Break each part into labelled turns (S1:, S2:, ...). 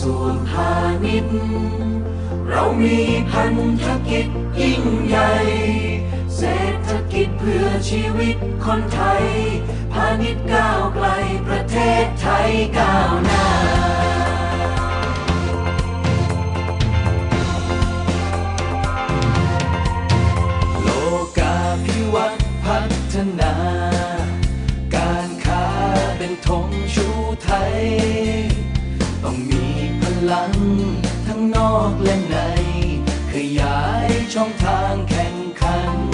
S1: ทรวงพาณิชย์ เรามีพันธกิจยิ่งใหญ่ เศรษฐกิจเพื่อชีวิตคนไทย พาณิชย์ก้าวไกลประเทศไทยก้าวหน้าโลกาภิวัตน์พัฒนา การค้าเป็นธงชูไทย ต้องมีพลัง ทั้งนอกและใน ขยายช่องทางแข่งขัน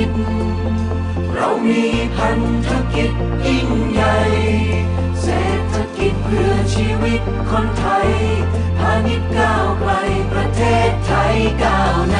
S1: ิ
S2: ตร
S1: เรามีพันธกิจยิ่งใหญ่ เศรษฐกิจเพื่อชีวิตคนไทย พาณิชย์ก้าวไกลประเทศไทยก้าวห